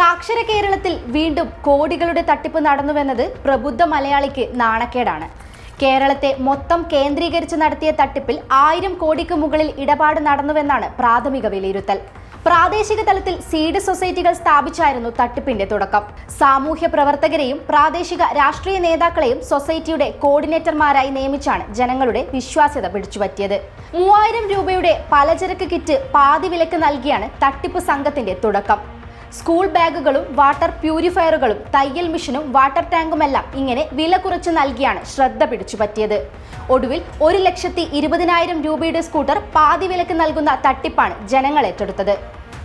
സാക്ഷര കേരളത്തിൽ വീണ്ടും കോടികളുടെ തട്ടിപ്പ് നടന്നുവെന്നത് പ്രബുദ്ധ മലയാളിക്ക് നാണക്കേടാണ്. കേരളത്തെ മൊത്തം കേന്ദ്രീകരിച്ച് നടത്തിയ തട്ടിപ്പിൽ ആയിരം കോടിക്ക് മുകളിൽ ഇടപാട് നടന്നുവെന്നാണ് പ്രാഥമിക വിലയിരുത്തൽ. പ്രാദേശിക തലത്തിൽ സീഡ് സൊസൈറ്റികൾ സ്ഥാപിച്ചായിരുന്നു തട്ടിപ്പിന്റെ തുടക്കം. സാമൂഹ്യ പ്രവർത്തകരെയും പ്രാദേശിക രാഷ്ട്രീയ നേതാക്കളെയും സൊസൈറ്റിയുടെ കോർഡിനേറ്റർമാരായി നിയമിച്ചാണ് ജനങ്ങളുടെ വിശ്വാസ്യത പിടിച്ചുപറ്റിയത്. മൂവായിരം രൂപയുടെ പലചരക്ക് കിറ്റ് പാതി വിലക്ക് നൽകിയാണ് തട്ടിപ്പ് സംഘത്തിന്റെ തുടക്കം. സ്കൂൾ ബാഗുകളും വാട്ടർ പ്യൂരിഫയറുകളും തയ്യൽ മെഷീനും വാട്ടർ ടാങ്കുമെല്ലാം ഇങ്ങനെ വില കുറച്ച് നൽകിയാണ് ശ്രദ്ധ പിടിച്ചു പറ്റിയത്. ഒടുവിൽ ഒരു ലക്ഷത്തി ഇരുപതിനായിരം രൂപയുടെ സ്കൂട്ടർ പാതി വിലക്ക് നൽകുന്ന തട്ടിപ്പാണ് ജനങ്ങൾ ഏറ്റെടുത്തത്.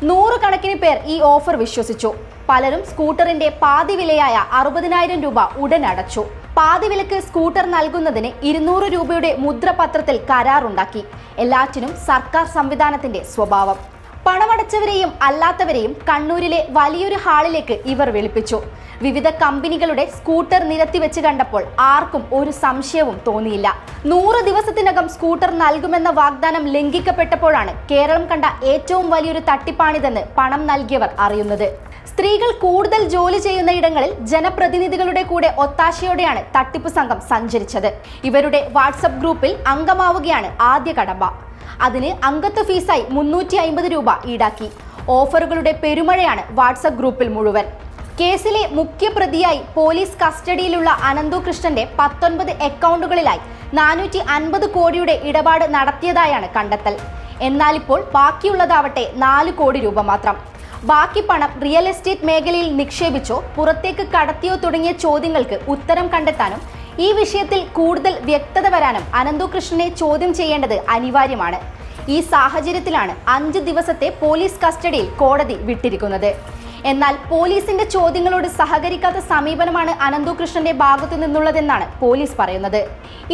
നൂറുകണക്കിന് പേർ ഈ ഓഫർ വിശ്വസിച്ചു. പലരും സ്കൂട്ടറിന്റെ പാതി വിലയായ അറുപതിനായിരം രൂപ ഉടൻ അടച്ചു. പാതി വിലക്ക് സ്കൂട്ടർ നൽകുന്നതിന് ഇരുന്നൂറ് രൂപയുടെ മുദ്രപത്രത്തിൽ കരാറുണ്ടാക്കി. എല്ലാറ്റിനും സർക്കാർ സംവിധാനത്തിന്റെ സ്വഭാവം. പണമടച്ചവരെയും അല്ലാത്തവരെയും കണ്ണൂരിലെ വലിയൊരു ഹാളിലേക്ക് ഇവർ വിളിപ്പിച്ചു. വിവിധ കമ്പനികളുടെ സ്കൂട്ടർ നിരത്തി വെച്ച് കണ്ടപ്പോൾ ആർക്കും ഒരു സംശയവും തോന്നിയില്ല. നൂറ് ദിവസത്തിനകം സ്കൂട്ടർ നൽകുമെന്ന വാഗ്ദാനം ലംഘിക്കപ്പെട്ടപ്പോഴാണ് കേരളം കണ്ട ഏറ്റവും വലിയൊരു തട്ടിപ്പാണിതെന്ന് പണം നൽകിയവർ അറിയുന്നത്. സ്ത്രീകൾ കൂടുതൽ ജോലി ചെയ്യുന്ന ഇടങ്ങളിൽ ജനപ്രതിനിധികളുടെ കൂടെ ഒത്താശയോടെയാണ് തട്ടിപ്പ് സംഘം സഞ്ചരിച്ചത്. ഇവരുടെ വാട്സപ്പ് ഗ്രൂപ്പിൽ അംഗമാവുകയാണ് ആദ്യ കടമ്പ. അതിന് അംഗത്വ ഫീസായി മുന്നൂറ്റി അമ്പത് രൂപ ഈടാക്കി. ഓഫറുകളുടെ പെരുമഴയാണ് വാട്സപ്പ് ഗ്രൂപ്പിൽ മുഴുവൻ. കേസിലെ മുഖ്യപ്രതിയായി പോലീസ് കസ്റ്റഡിയിലുള്ള അനന്തു കൃഷ്ണന്റെ പത്തൊൻപത് അക്കൗണ്ടുകളിലായി നാനൂറ്റി അൻപത് കോടിയുടെ ഇടപാട് നടത്തിയതായാണ് കണ്ടെത്തൽ. എന്നാൽ ഇപ്പോൾ ബാക്കിയുള്ളതാവട്ടെ നാല് കോടി രൂപ മാത്രം. ബാക്കി പണം റിയൽ എസ്റ്റേറ്റ് മേഖലയിൽ നിക്ഷേപിച്ചോ പുറത്തേക്ക് കടത്തിയോ തുടങ്ങിയ ചോദ്യങ്ങൾക്ക് ഉത്തരം കണ്ടെത്താനും ഈ വിഷയത്തിൽ കൂടുതൽ വ്യക്തത വരാനും അനന്തുകൃഷ്ണനെ ചോദ്യം ചെയ്യേണ്ടത് അനിവാര്യമാണ്. ഈ സാഹചര്യത്തിലാണ് അഞ്ച് ദിവസത്തെ പോലീസ് കസ്റ്റഡിയിൽ കോടതി വിട്ടിരിക്കുന്നത്. എന്നാൽ പോലീസിന്റെ ചോദ്യങ്ങളോട് സഹകരിക്കാത്ത സമീപനമാണ് അനന്തുകൃഷ്ണന്റെ ഭാഗത്തു നിന്നുള്ളതെന്നാണ് പോലീസ് പറയുന്നത്.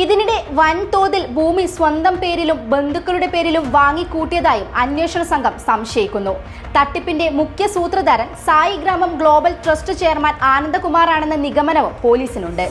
ഇതിനിടെ വൻതോതിൽ ഭൂമി സ്വന്തം പേരിലും ബന്ധുക്കളുടെ പേരിലും വാങ്ങിക്കൂട്ടിയതായും അന്വേഷണ സംഘം സംശയിക്കുന്നു. തട്ടിപ്പിന്റെ മുഖ്യ സൂത്രധാരൻ Sai Gramam global trust chairman ആനന്ദകുമാറാണെന്ന നിഗമനവും പോലീസിനുണ്ട്.